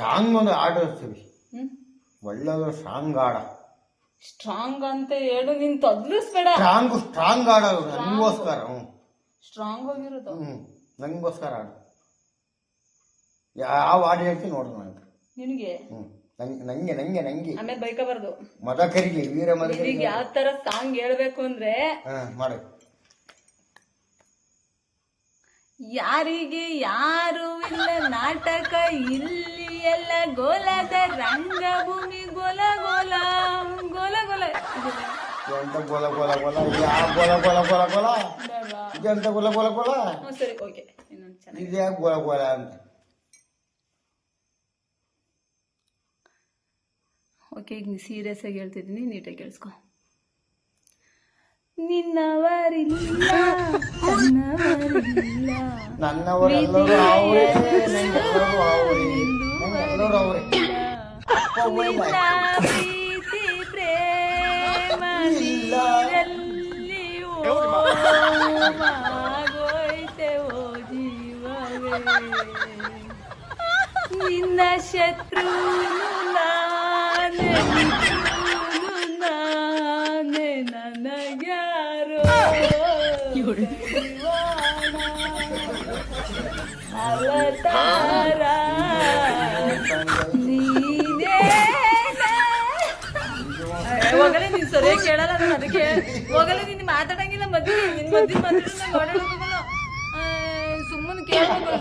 Strong ಒಂದು ಆಡಿಸ್ತೀವಿ ಇರ್ತೀವಿ ಒಳ್ಳೆದು ಸ್ಟ್ರಾಂಗ್ ಆಡ ಸ್ಟ್ರಾಂಗ್ ಅಂತ ಹೇಳು ನೀನ್ ತೊದ್ಲಿಸ್ಬೇಡ. Strong strong. ಆಡೋದು ನನಗೋಸ್ಕರ ಹ್ಞೂ. ಸ್ಟ್ರಾಂಗ್ ಆಗಿರೋದು. ಹ್ಞೂ ನಂಗೋಸ್ಕರ ಆಡು. ಯಾವ ಹಾಡು ಹೇಳ್ತೀನಿ ನೋಡು ನನಗೆ? ನಿನಗೆ ಹ್ಞೂ ನಂಗೆ ನಂಗೆ ನಂಗೆ ನಂಗೆ. ಆಮೇಲೆ ಬೈಕಬಾರ್ದು. ಮದಕರಿಗೆ ವೀರ ಮದ ಮದಕರಿಗೆ ಯಾವ ತರ ಸಾಂಗ್ ಹೇಳ್ಬೇಕು ಅಂದ್ರೆ ಹಾಂ ಮಾಡು. ಯಾರಿಗೆ ಯಾರು ಇಲ್ಲ ನಾಟಕ ಇಲ್ಲಿ ಎಲ್ಲ ಗೋಲದ ರಂಗಭೂಮಿ ಗೋಲ ಗೋಲ. ಗೋಲ ಗೋಲ. ಎಂತ ಗೋಲ ಗೋಲ ಗೋಲ? ಯಾವ ಗೋಲ ಗೋಲ ಗೋಲ ಗೋಲ? ಬೇಡ್ವಾ? ಇದೆಂತ ಗೋಲ ಗೋಲ ಗೋಲ? ಹ್ಞೂ ಸರಿ ಓಕೆ. ಇನ್ನೊಂದು ಚೆನ್ನಾಗಿ. ಇದ್ಯಾ ಗೋಲ ಗೋಲ ಅಂತ. ಓಕೆ ಈಗ ನೀ ಸೀರಿಯಸ್ ಆಗಿ ಹೇಳ್ತಿದ್ದೀನಿ ನೀಟಾಗಿ ಕೇಳಿಸ್ಕೊ. ನಿನ್ನವರಿಲ್ಲ ನನ್ನವರಿಲ್ಲ ನನ್ನವರೆಲ್ಲರೂ ಅವರೇ ನಂಗೆಲ್ಲರೂ ಅವರೇ. ನಂಗೆಲ್ಲರೂ ಅವರೇ. ನಿನ್ನ ಶತ್ರು ನಾನೇ ನಾನೇ ನನಗ್ಯಾರೋ? ಅವತಾರ. ಹೋಗಲೇ ನೀನ್ ಸರಿಯಾಗಿ ಕೇಳಲ್ಲ ನಾನು ಅದಕ್ಕೆ. ಹೋಗಲೇ ನೀನ್ ಮಾತಾಡಂಗಿಲ್ಲ ಮದ್ವೆ ನಿನ್ ಮದ್ವೆ ಮಾತಾಡಿದ್ರೆ ನೋಡೋಣ ಸುಮ್ಮನೆ ಕೇಳ್ಬೇಕು.